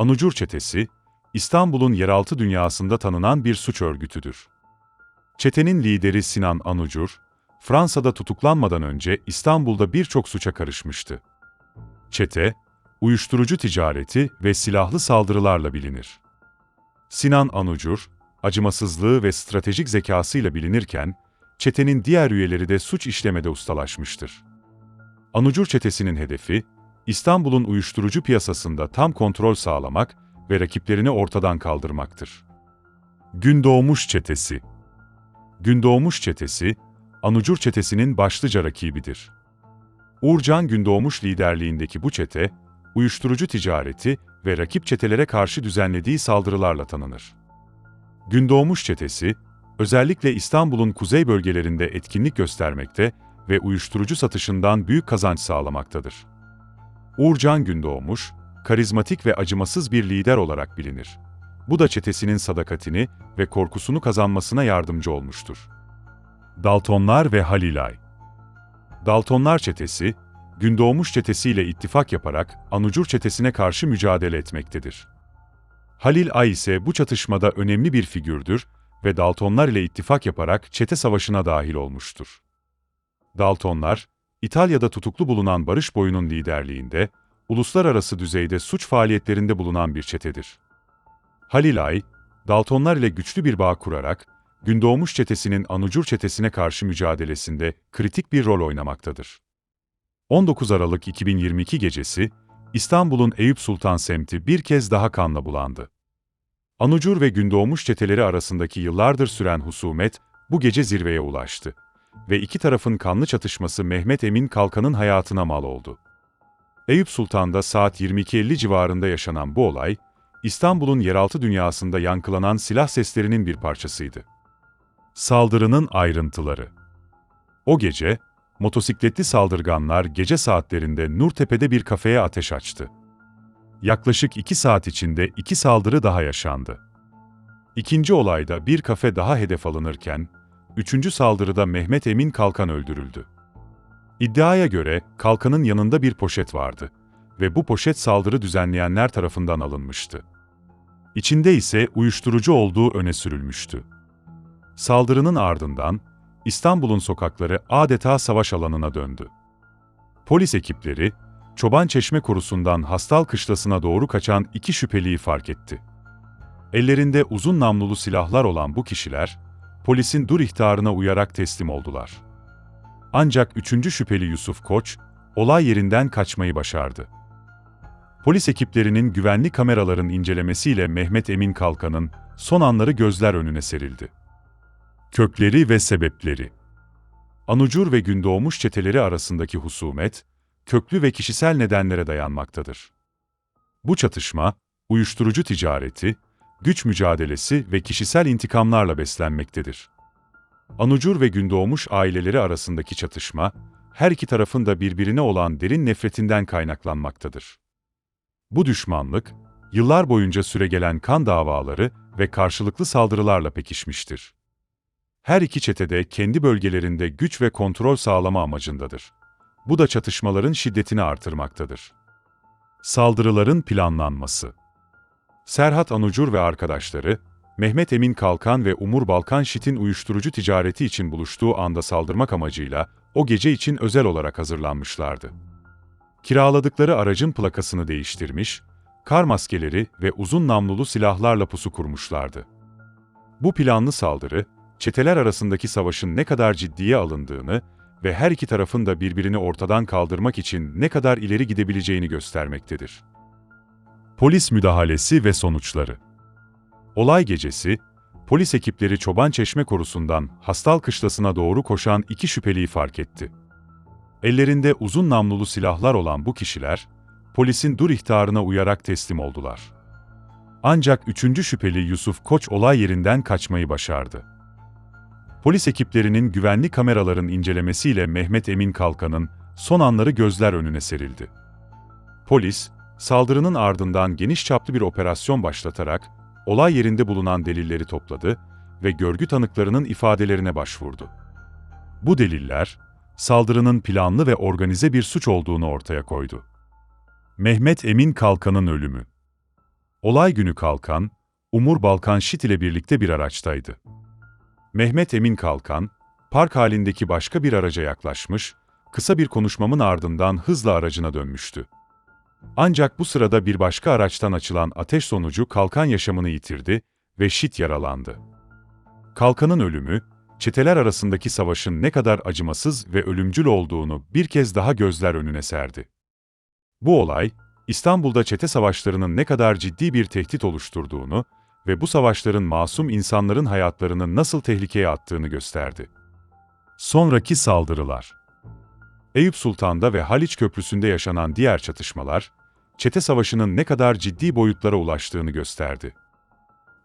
Anucur Çetesi, İstanbul'un yeraltı dünyasında tanınan bir suç örgütüdür. Çetenin lideri Sinan Anucur, Fransa'da tutuklanmadan önce İstanbul'da birçok suça karışmıştı. Çete, uyuşturucu ticareti ve silahlı saldırılarla bilinir. Sinan Anucur, acımasızlığı ve stratejik zekasıyla bilinirken, çetenin diğer üyeleri de suç işlemede ustalaşmıştır. Anucur çetesinin hedefi, İstanbul'un uyuşturucu piyasasında tam kontrol sağlamak ve rakiplerini ortadan kaldırmaktır. Gündoğmuş Çetesi Gündoğmuş Çetesi, Anucur Çetesi'nin başlıca rakibidir. Uğurcan Gündoğmuş liderliğindeki bu çete, uyuşturucu ticareti ve rakip çetelere karşı düzenlediği saldırılarla tanınır. Gündoğmuş Çetesi, özellikle İstanbul'un kuzey bölgelerinde etkinlik göstermekte ve uyuşturucu satışından büyük kazanç sağlamaktadır. Uğurcan Gündoğmuş, karizmatik ve acımasız bir lider olarak bilinir. Bu da çetesinin sadakatini ve korkusunu kazanmasına yardımcı olmuştur. Daltonlar ve Halilay Daltonlar çetesi, Gündoğmuş çetesiyle ittifak yaparak Anucur çetesine karşı mücadele etmektedir. Halil Ay ise bu çatışmada önemli bir figürdür ve Daltonlar ile ittifak yaparak çete savaşına dahil olmuştur. Daltonlar, İtalya'da tutuklu bulunan Barış Boyu'nun liderliğinde, uluslararası düzeyde suç faaliyetlerinde bulunan bir çetedir. Halil Ay, Daltonlar ile güçlü bir bağ kurarak, Gündoğmuş çetesinin Anucur çetesine karşı mücadelesinde kritik bir rol oynamaktadır. 19 Aralık 2022 gecesi, İstanbul'un Eyüp Sultan semti bir kez daha kanla bulandı. Anucur ve Gündoğmuş çeteleri arasındaki yıllardır süren husumet bu gece zirveye ulaştı ve iki tarafın kanlı çatışması Mehmet Emin Kalkan'ın hayatına mal oldu. Eyüp Sultan'da saat 22.50 civarında yaşanan bu olay, İstanbul'un yeraltı dünyasında yankılanan silah seslerinin bir parçasıydı. Saldırının ayrıntıları O gece, motosikletli saldırganlar gece saatlerinde Nurtepe'de bir kafeye ateş açtı. Yaklaşık iki saat içinde iki saldırı daha yaşandı. İkinci olayda bir kafe daha hedef alınırken, üçüncü saldırıda Mehmet Emin Kalkan öldürüldü. İddiaya göre Kalkan'ın yanında bir poşet vardı ve bu poşet saldırı düzenleyenler tarafından alınmıştı. İçinde ise uyuşturucu olduğu öne sürülmüştü. Saldırının ardından İstanbul'un sokakları adeta savaş alanına döndü. Polis ekipleri, Çoban Çeşme korusundan Hastal Kışlası'na doğru kaçan iki şüpheliyi fark etti. Ellerinde uzun namlulu silahlar olan bu kişiler, polisin dur ihtarına uyarak teslim oldular. Ancak üçüncü şüpheli Yusuf Koç, olay yerinden kaçmayı başardı. Polis ekiplerinin güvenli kameraların incelemesiyle Mehmet Emin Kalkan'ın son anları gözler önüne serildi. Kökleri ve sebepleri Anucur ve Gündoğmuş çeteleri arasındaki husumet, köklü ve kişisel nedenlere dayanmaktadır. Bu çatışma, uyuşturucu ticareti, güç mücadelesi ve kişisel intikamlarla beslenmektedir. Anucur ve Gündoğmuş aileleri arasındaki çatışma, her iki tarafın da birbirine olan derin nefretinden kaynaklanmaktadır. Bu düşmanlık, yıllar boyunca süregelen kan davaları ve karşılıklı saldırılarla pekişmiştir. Her iki çetede kendi bölgelerinde güç ve kontrol sağlama amacındadır. Bu da çatışmaların şiddetini artırmaktadır. Saldırıların planlanması Serhat Anucur ve arkadaşları, Mehmet Emin Kalkan ve Umur Balkan Şit'in uyuşturucu ticareti için buluştuğu anda saldırmak amacıyla o gece için özel olarak hazırlanmışlardı. Kiraladıkları aracın plakasını değiştirmiş, kar maskeleri ve uzun namlulu silahlarla pusu kurmuşlardı. Bu planlı saldırı, çeteler arasındaki savaşın ne kadar ciddiye alındığını ve her iki tarafın da birbirini ortadan kaldırmak için ne kadar ileri gidebileceğini göstermektedir. Polis müdahalesi ve sonuçları Olay gecesi, polis ekipleri Çoban Çeşme korusundan Hastal Kışlası'na doğru koşan iki şüpheliyi fark etti. Ellerinde uzun namlulu silahlar olan bu kişiler, polisin dur ihtarına uyarak teslim oldular. Ancak üçüncü şüpheli Yusuf Koç olay yerinden kaçmayı başardı. Polis ekiplerinin güvenli kameraların incelemesiyle Mehmet Emin Kalkan'ın son anları gözler önüne serildi. Polis, saldırının ardından geniş çaplı bir operasyon başlatarak olay yerinde bulunan delilleri topladı ve görgü tanıklarının ifadelerine başvurdu. Bu deliller, saldırının planlı ve organize bir suç olduğunu ortaya koydu. Mehmet Emin Kalkan'ın ölümü Olay günü Kalkan, Umur Balkan Şit ile birlikte bir araçtaydı. Mehmet Emin Kalkan, park halindeki başka bir araca yaklaşmış, kısa bir konuşmamın ardından hızla aracına dönmüştü. Ancak bu sırada bir başka araçtan açılan ateş sonucu Kalkan yaşamını yitirdi ve Şit yaralandı. Kalkan'ın ölümü, çeteler arasındaki savaşın ne kadar acımasız ve ölümcül olduğunu bir kez daha gözler önüne serdi. Bu olay, İstanbul'da çete savaşlarının ne kadar ciddi bir tehdit oluşturduğunu ve bu savaşların masum insanların hayatlarını nasıl tehlikeye attığını gösterdi. Sonraki saldırılar Eyüp Sultan'da ve Haliç Köprüsü'nde yaşanan diğer çatışmalar, çete savaşının ne kadar ciddi boyutlara ulaştığını gösterdi.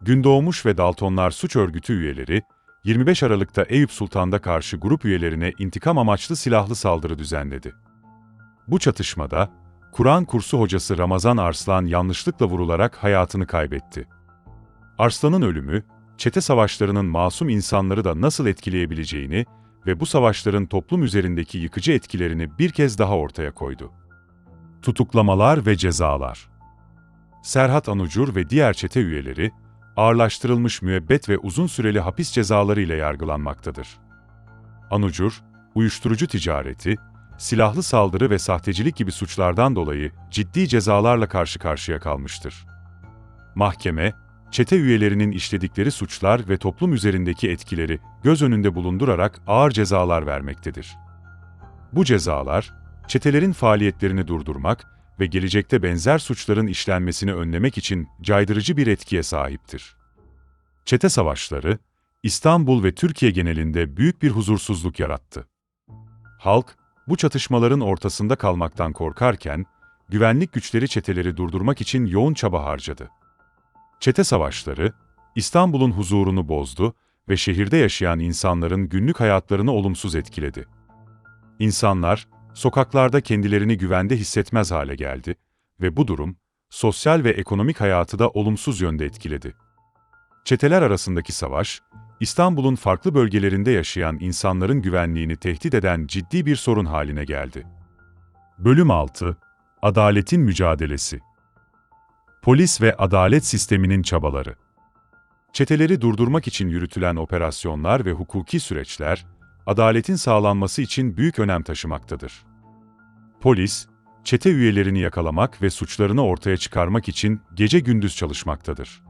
Gündoğmuş ve Daltonlar suç örgütü üyeleri, 25 Aralık'ta Eyüp Sultan'da karşı grup üyelerine intikam amaçlı silahlı saldırı düzenledi. Bu çatışmada, Kur'an kursu hocası Ramazan Arslan yanlışlıkla vurularak hayatını kaybetti. Arslan'ın ölümü, çete savaşlarının masum insanları da nasıl etkileyebileceğini ve bu savaşların toplum üzerindeki yıkıcı etkilerini bir kez daha ortaya koydu. Tutuklamalar ve cezalar Serhat Anucur ve diğer çete üyeleri, ağırlaştırılmış müebbet ve uzun süreli hapis cezaları ile yargılanmaktadır. Anucur, uyuşturucu ticareti, silahlı saldırı ve sahtecilik gibi suçlardan dolayı ciddi cezalarla karşı karşıya kalmıştır. Mahkeme, çete üyelerinin işledikleri suçlar ve toplum üzerindeki etkileri göz önünde bulundurarak ağır cezalar vermektedir. Bu cezalar, çetelerin faaliyetlerini durdurmak ve gelecekte benzer suçların işlenmesini önlemek için caydırıcı bir etkiye sahiptir. Çete savaşları, İstanbul ve Türkiye genelinde büyük bir huzursuzluk yarattı. Halk, bu çatışmaların ortasında kalmaktan korkarken, güvenlik güçleri çeteleri durdurmak için yoğun çaba harcadı. Çete savaşları, İstanbul'un huzurunu bozdu ve şehirde yaşayan insanların günlük hayatlarını olumsuz etkiledi. İnsanlar, sokaklarda kendilerini güvende hissetmez hale geldi ve bu durum, sosyal ve ekonomik hayatı da olumsuz yönde etkiledi. Çeteler arasındaki savaş, İstanbul'un farklı bölgelerinde yaşayan insanların güvenliğini tehdit eden ciddi bir sorun haline geldi. Bölüm 6 Adaletin Mücadelesi Polis ve adalet sisteminin çabaları Çeteleri durdurmak için yürütülen operasyonlar ve hukuki süreçler, adaletin sağlanması için büyük önem taşımaktadır. Polis, çete üyelerini yakalamak ve suçlarını ortaya çıkarmak için gece gündüz çalışmaktadır.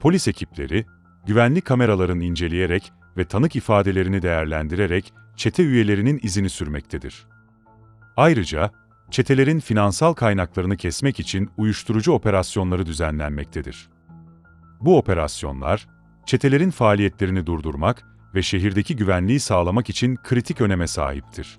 Polis ekipleri, güvenlik kameralarını inceleyerek ve tanık ifadelerini değerlendirerek çete üyelerinin izini sürmektedir. Ayrıca, çetelerin finansal kaynaklarını kesmek için uyuşturucu operasyonları düzenlenmektedir. Bu operasyonlar, çetelerin faaliyetlerini durdurmak ve şehirdeki güvenliği sağlamak için kritik öneme sahiptir.